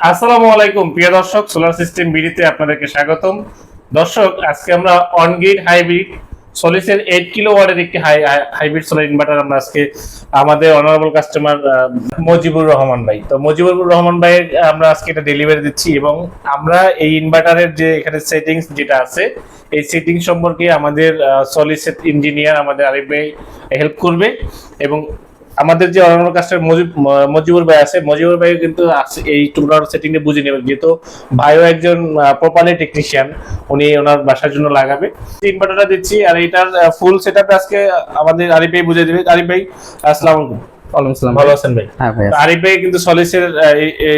আসসালামু আলাইকুম, প্রিয় দর্শক সোলার সিস্টেম বিডিতে আপনাদেরকে স্বাগতম। দর্শক, আজকে আমরা অনগ্রিড হাইব্রিড সলিসের এইট কিলো ওয়াটের একটি হাইব্রিড সোলার ইনভার্টার আমরা আজকে আমাদের অনারেবল কাস্টমার মজিবুর রহমান ভাই। তো মজিবুর রহমান ভাইয়ের আমরা আজকে এটা ডেলিভারি দিচ্ছি এবং আমরা এই ইনভার্টারের যে এখানে সেটিংস যেটা আছে, এই সেটিং সম্পর্কে আমাদের সলিসেট ইঞ্জিনিয়ার আমাদের আরিফ ভাই হেল্প করবে এবং আমাদের যে অন্যান্য কাস্টমার মজিব মজিবুর ভাই আছে মজিবুর ভাই কিন্তু এই টোটাল সেটিং এ বুঝে নেবেন যেহেতু ভাইও একজন প্রপারলি টেকনিশিয়ান উনি ওনার বাসার জন্য লাগাবে। ইনভার্টারটা দিচ্ছি আর এটার ফুল সেটআপ আজকে আমাদের আরিফ ভাই বুঝে দেবে। আরিফ ভাই আসসালামু আলাইকুম। ভালো আছেন ভাই? হ্যাঁ ভাই। আরিফ ভাই কিন্তু সলিসের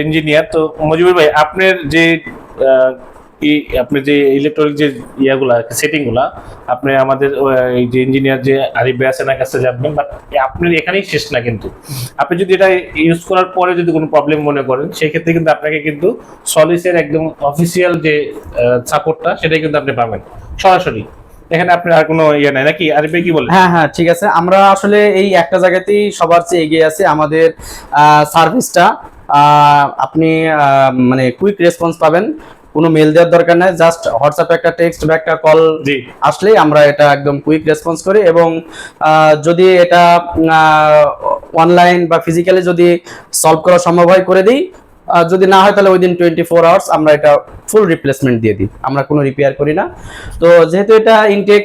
ইঞ্জিনিয়ার তো মজিবুর ভাই আপনার যে আপনি যে ইলেকট্রনিক যে ইয়াগুলা সেটিংগুলা, আপনি আমাদের এই যে ইঞ্জিনিয়ার যে আরিফ ভাই আছেন কাছে যাবেন বাট আপনার এখানেই শেষ না কিন্তু। আপনি যদি এটা ইউজ করার পরে যদি কোনো প্রবলেম মনে করেন সেই ক্ষেত্রে কিন্তু আপনাকে কিন্তু সলিসের একদম অফিসিয়াল যে সাপোর্টটা সেটাই কিন্তু আপনি পাবেন। সরাসরি। এখানে আপনার আর কোনো ইয়ে নাই, নাকি? আরিফ ভাই কি বলেন হ্যাঁ হ্যাঁ ঠিক আছে। আমরা আসলে এই একটা জায়গাতেই সবার চেয়ে এগিয়ে আছে, আমাদের সার্ভিসটা আপনি মানে কুইক রেসপন্স পাবেন। কোনো মেল দেওয়ার দরকার নাই জাস্ট হোয়াটসঅ্যাপে একটা টেক্সট বা একটা কল জি। আসলেই আমরা এটা একদম কুইক রেসপন্স করি এবং যদি এটা অনলাইন বা ফিজিক্যালি যদি সলভ করা সম্ভব হয় করে দিই। যদি না হয় তাহলে উইদিন টোয়েন্টি ফোর আওয়ার্স আমরা এটা ফুল রিপ্লেসমেন্ট দিয়ে দিই। আমরা কোনো রিপেয়ার করি না। তো যেহেতু এটা ইনটেক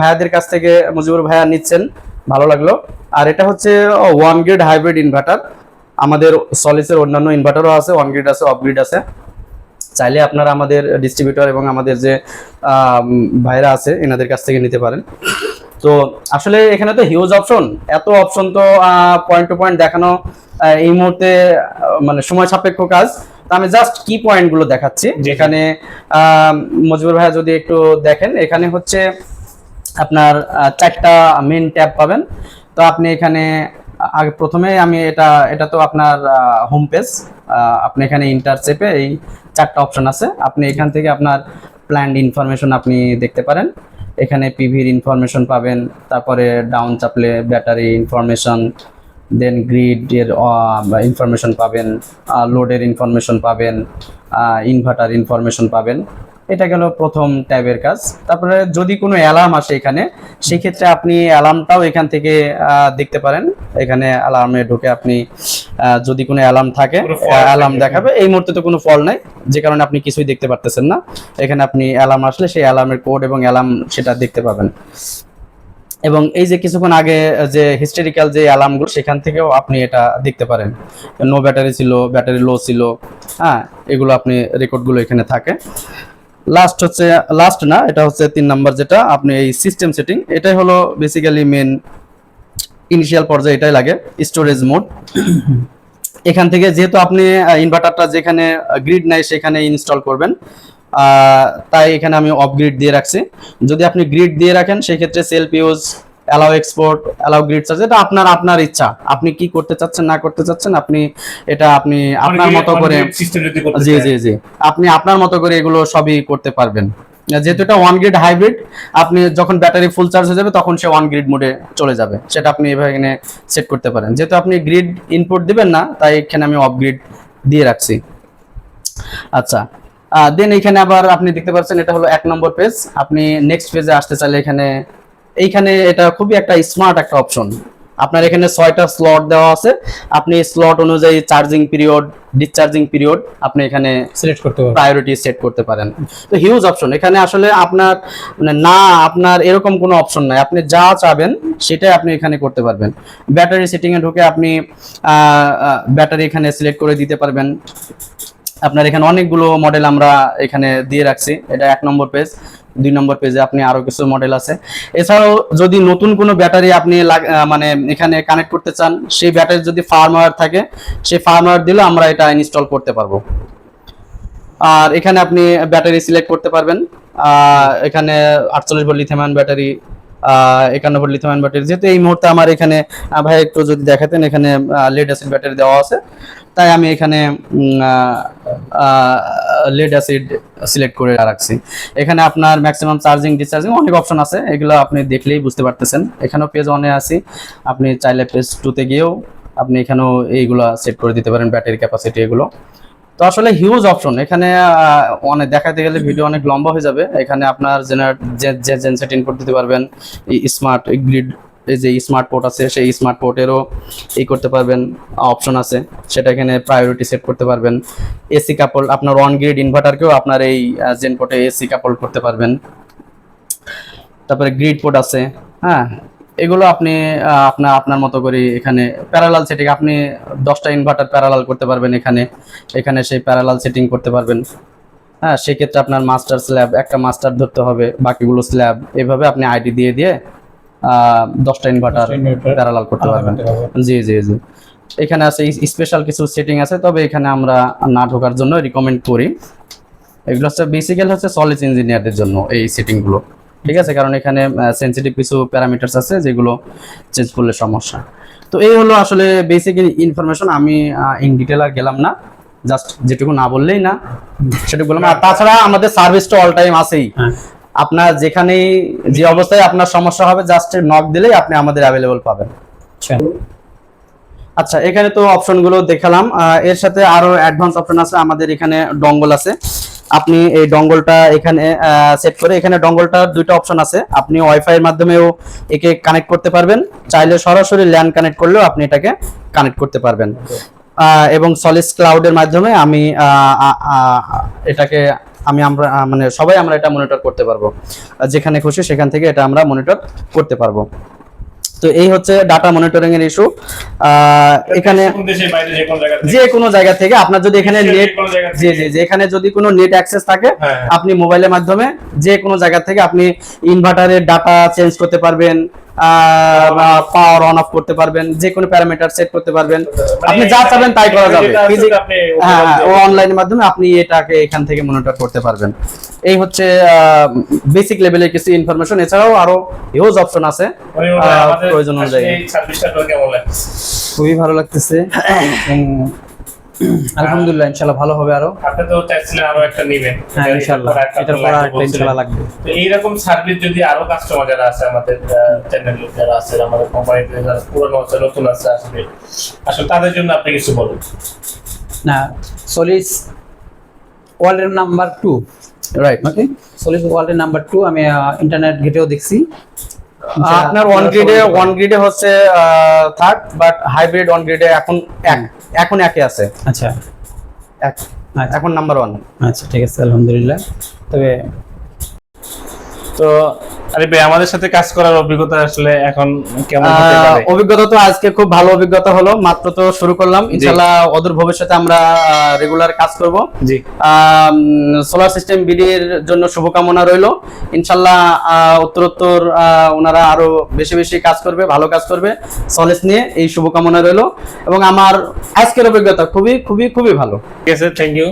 ভাইয়াদের কাছ থেকে মুজিবুর ভাইয়া নিচ্ছেন ভালো লাগল। আর এটা হচ্ছে ওয়ান গ্রিড হাইব্রিড ইনভার্টার আমাদের সলিসের অন্যান্য ইনভার্টারও আছে ওয়ান গ্রিড আছে অফ গ্রিড আছে। চাইলে আপনারা আমাদের ডিস্ট্রিবিউটর এবং আমাদের যে ভাইরা আছে এনাদের কাছ থেকে নিতে পারেন। তো আসলে এখানে তো হিউজ অপশন এত অপশন তো পয়েন্ট টু পয়েন্ট দেখানো এই মুহূর্তে মানে সময় সাপেক্ষ কাজ। তো আমি জাস্ট কি পয়েন্টগুলো দেখাচ্ছি। যেখানে মজিবুর ভাইয়া যদি একটু দেখেন এখানে হচ্ছে আপনার চারটা মেন ট্যাব পাবেন। তো আপনি এখানে আগে প্রথমে আমি এটা এটা তো আপনার হোম পেজ আপনি এখানে ইন্টার চেপে এই চারটা অপশন আছে। আপনি এখান থেকে আপনার প্ল্যান্ড ইনফরমেশন আপনি দেখতে পারেন। এখানে পিভির ইনফরমেশন পাবেন, তারপরে ডাউন চাপলে ব্যাটারি ইনফরমেশন দেন গ্রিডের ইনফরমেশন পাবেন লোডের ইনফরমেশন পাবেন ইনভার্টার ইনফরমেশন পাবেন। এটা গেল প্রথম ট্যাবের কাজ। তারপরে যদি কোনো অ্যালার্ম আসে এখানে, সেক্ষেত্রে আপনি অ্যালার্মটাও এখান থেকে দেখতে পারেন। এখানে অ্যালার্মে ঢুকে আপনি যদি কোনো অ্যালার্ম থাকে অ্যালার্ম দেখাবে। এই মুহূর্তে তো কোনো ফল নাই। যে কারণে আপনি কিছুই দেখতে পারতেছেন না। এখানে আপনি অ্যালার্ম আসলে সেই অ্যালার্মের কোড এবং অ্যালার্ম সেটা দেখতে পাবেন। এবং এই যে কিছুক্ষণ আগে যে হিস্টোরিক্যাল যে অ্যালার্মগুলো সেখান থেকেও আপনি এটা দেখতে পারেন। নো ব্যাটারি ছিল ব্যাটারি লো ছিল। হ্যাঁ এগুলো আপনি রেকর্ডগুলো এখানে থাকে। লাস্ট হচ্ছে লাস্ট না এটা হচ্ছে তিন নাম্বার যেটা। আপনি এই সিস্টেম সেটিং এটাই হলো বেসিক্যালি মেন ইনিশিয়াল পর্যায়ে এটাই লাগে স্টোরেজ মোড এখান থেকে যেহেতু আপনি ইনভার্টারটা যেখানে গ্রিড নাই সেখানে ইনস্টল করবেন। তাই এখানে আমি অফ গ্রিড দিয়ে রাখছি। যদি আপনি গ্রিড দিয়ে রাখেন সেই ক্ষেত্রে self use allow export allow grid charge এটা আপনার আপনার ইচ্ছা। আপনি কি করতে চাচ্ছেন না করতে চাচ্ছেন আপনি এটা আপনি আপনার মতো করে জি জি জি। আপনি আপনার মতো করে এগুলো সবই করতে পারবেন। যেহেতু এটা ওয়ান গ্রিড হাইব্রিড আপনি যখন ব্যাটারি ফুল চার্জ হয়ে যাবে, তখন সে ওয়ান গ্রিড মোডে চলে যাবে। সেটা আপনি এভাবে এখানে সেট করতে পারেন। যেহেতু আপনি গ্রিড ইনপুট দিবেন না, তাই এখানে আমি অফ গ্রিড দিয়ে রাখছি। আচ্ছা দেন এখানে আবার আপনি দেখতে পাচ্ছেন, এটা হলো এক নম্বর পেজ আপনি নেক্সট পেজে আসতে চাইলে এখানে, এইখানে এটা খুবই একটা স্মার্ট একটা অপশন আপনার এখানে ছয়টা স্লট দেওয়া আছে। আপনি স্লট অনুযায়ী চার্জিং পিরিয়ড ডিসচার্জিং পিরিয়ড আপনি এখানে সিলেক্ট করতে পারেন প্রায়োরিটি সেট করতে পারেন। তো হিউজ অপশন এখানে আসলে আপনার মানে না আপনার এরকম কোনো অপশন নাই। আপনি যা চাবেন সেটাই আপনি এখানে করতে পারবেন। ব্যাটারি সেটিং এ ঢুকে আপনি ব্যাটারি এখানে সিলেক্ট করে দিতে পারবেন। আপনার এখানে অনেকগুলো মডেল আমরা এখানে দিয়ে রাখছি। এটা এক নম্বর পেজ দুই নম্বর পেজে আপনি আরও কিছু মডেল আছে। এছাড়াও যদি নতুন কোনো ব্যাটারি আপনি মানে এখানে কানেক্ট করতে চান, সেই ব্যাটারি যদি ফার্মওয়্যার থাকে, সেই ফার্মওয়্যার দিলে আমরা এটা ইনস্টল করতে পারব। আর এখানে আপনি ব্যাটারি সিলেক্ট করতে পারবেন। এখানে আটচল্লিশ ভোল্ট লিথিয়াম ব্যাটারি একান্ন লিথিয়াম ব্যাটারি যেহেতু এই মুহূর্তে আমার এখানে ভাই একটু যদি দেখাতেন, এখানে লেড অ্যাসিড ব্যাটারি দেওয়া আছে। তাই আমি এখানে লেড অ্যাসিড সিলেক্ট করে রাখছি। এখানে আপনার ম্যাক্সিমাম চার্জিং ডিসচার্জিং অনেক অপশন আছে। এগুলো আপনি দেখলেই বুঝতে পারতেছেন। এখানেও পেজ ওয়ানে আছি। আপনি চাইলে পেজ টুতে গিয়েও আপনি এখানেও এইগুলো সেট করে দিতে পারেন ব্যাটারি ক্যাপাসিটি এগুলো। তো আসলে হিউজ অপশন এখানে অনেক দেখাতে গেলে ভিডিও অনেক লম্বা হয়ে যাবে। এখানে আপনার জেনসেট ইনপুট দিতে পারবেন স্মার্ট গ্রিড এই যে স্মার্ট পোর্ট আছে, সেই স্মার্ট পোর্টেরও এই করতে পারবেন অপশন আছে। সেটা এখানে প্রায়োরিটি সেট করতে পারবেন। এসি কাপল আপনার অন গ্রিড ইনভার্টারকেও আপনার এই জেন পোর্টে এসি কাপল করতে পারবেন। তারপরে গ্রিড পোর্ট আছে হ্যাঁ? এগুলো আপনি আপনার আপনার মতো করে এখানে প্যারালাল সেটিং আপনি দশটা ইনভার্টার প্যারালাল করতে পারবেন এখানে এখানে সেই প্যারালাল সেটিং করতে পারবেন। হ্যাঁ সেক্ষেত্রে আপনার মাস্টার স্ল্যাব একটা মাস্টার ধরতে হবে বাকিগুলো স্ল্যাব এভাবে আপনি আইডি দিয়ে দিয়ে দশটা ইনভার্টার প্যারালাল করতে পারবেন। করতে পারবেন। জি জি জি। এখানে আছে স্পেশাল কিছু সেটিং আছে তবে এখানে আমরা না ঢোকার জন্য রিকমেন্ড করি। এগুলো হচ্ছে বেসিক্যাল হচ্ছে সলিড ইঞ্জিনিয়ারদের জন্য এই সেটিংগুলো ঠিক আছে? কারণ এখানে সেন্সিটিভ কিছু প্যারামিটারস আছে যেগুলো চেঞ্জ করলে সমস্যা। তো এই হলো আসলে বেসিক ইনফরমেশন আমি ইন ডিটেল আর গেলাম না। জাস্ট যেটুকু না বললেই না সেটুকু বললাম। আর তাছাড়া আমাদের সার্ভিসটা অল টাইম আছেই। হ্যাঁ। আপনার যেখানেই যে অবস্থায় আপনার সমস্যা হবে জাস্ট নক দিলেই আপনি আমাদের অ্যাভেলেবল পাবেন। আচ্ছা। আচ্ছা এখানে তো অপশনগুলো দেখালাম। এর সাথে আরও অ্যাডভান্স অপশন আছে। আমাদের এখানে ডঙ্গল আছে। আপনি এই ডঙ্গলটা এখানে সেট করে এখানে ডঙ্গলটা দুইটা অপশন আছে। আপনি ওয়াইফাই এর মাধ্যমেও একে কানেক্ট করতে পারবেন। চাইলে সরাসরি ল্যান্ড কানেক্ট করলেও আপনি এটাকে কানেক্ট করতে পারবেন। এবং সলিস ক্লাউডের মাধ্যমে আমি এটাকে আমি আমরা মানে সবাই আমরা এটা মনিটর করতে পারব। যেখানে খুশি সেখান থেকে এটা আমরা মনিটর করতে পারব। তো এই হচ্ছে ডাটা মনিটরিং এর ইস্যু এখানে যে জায়গা থেকে কোনো জায়গা থেকে আপনার যদি এখানে নেট জি জি যে এখানে যদি কোনো নেট অ্যাক্সেস থাকে হ্যাঁ, হ্যাঁ। আপনি মোবাইলের মাধ্যমে যে কোনো জায়গা থেকে আপনি ইনভার্টারের ডাটা চেঞ্জ করতে পারবেন পাওয়ার অন অফ করতে পারবেন যে কোনো প্যারামিটার সেট করতে পারবেন। আপনি যা চাবেন তাই করা যাবে। হ্যাঁ হ্যাঁ, ও অনলাইনের মাধ্যমে আপনি এটাকে এখান থেকে মনিটর করতে পারবেন। এই হচ্ছে বেসিক লেভেলের কিছু ইনফরমেশন এছাড়াও আরও হিউজ অপশন আছে। মানে প্রয়োজন অনুযায়ী। খুবই ভালো লাগতেছে। আলহামদুলিল্লাহ ইনশাল্লাহ ভালো হবে আরও। আপনি তো চাইছিলেন আরও একটা নিবেন। হ্যাঁ ইনশাল্লাহ এটার পর আরেকটা ইনশাল্লাহ লাগবে। তো এইরকম সার্ভিস যদি আরও কাস্টমার যারা আছে আমাদের চ্যানেল যারা আছে আমাদের কোম্পানিতে যারা পুরনো আছে নতুন আছে আসবে আসলে তাদের জন্য আপনি কিছু বলুন। না সলিস ওয়ার্ল্ডের number two right okay Solis ওয়ার্ল্ডের নাম্বার টু আমি ইন্টারনেট ঘেটেও দেখছি। আপনার ওয়ান গ্রিডে ওয়ান গ্রিডে হচ্ছে থার্ড বাট হাইব্রিড ওয়ান গ্রিডে এখন এক। এখন একে আছে। আচ্ছা। এক। আচ্ছা। এখন নাম্বার ওয়ান আচ্ছা ঠিক আছে আলহামদুলিল্লাহ। তবে তো আরে ভাই আমাদের সাথে কাজ করার অভিজ্ঞতা আসলে এখন কেমন হতে পারে? অভিজ্ঞতা তো আজকে খুব ভালো অভিজ্ঞতা হলো মাত্র তো শুরু করলাম। ইনশাল্লাহ অদূর ভবিষ্যতে আমরা রেগুলার কাজ করব। জি। সোলার সিস্টেম বিডির জন্য শুভকামনা রইল। ইনশাল্লাহ আহ, উত্তরোত্তর আহ, ওনারা আরও বেশি বেশি কাজ করবে ভালো কাজ করবে। সলেস নিয়ে এই শুভকামনা রইল। এবং আমার আজকের অভিজ্ঞতা খুবই খুবই খুবই ভালো। ঠিক আছে থ্যাংক ইউ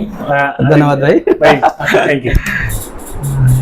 ধন্যবাদ ভাই। ভাই থ্যাংক ইউ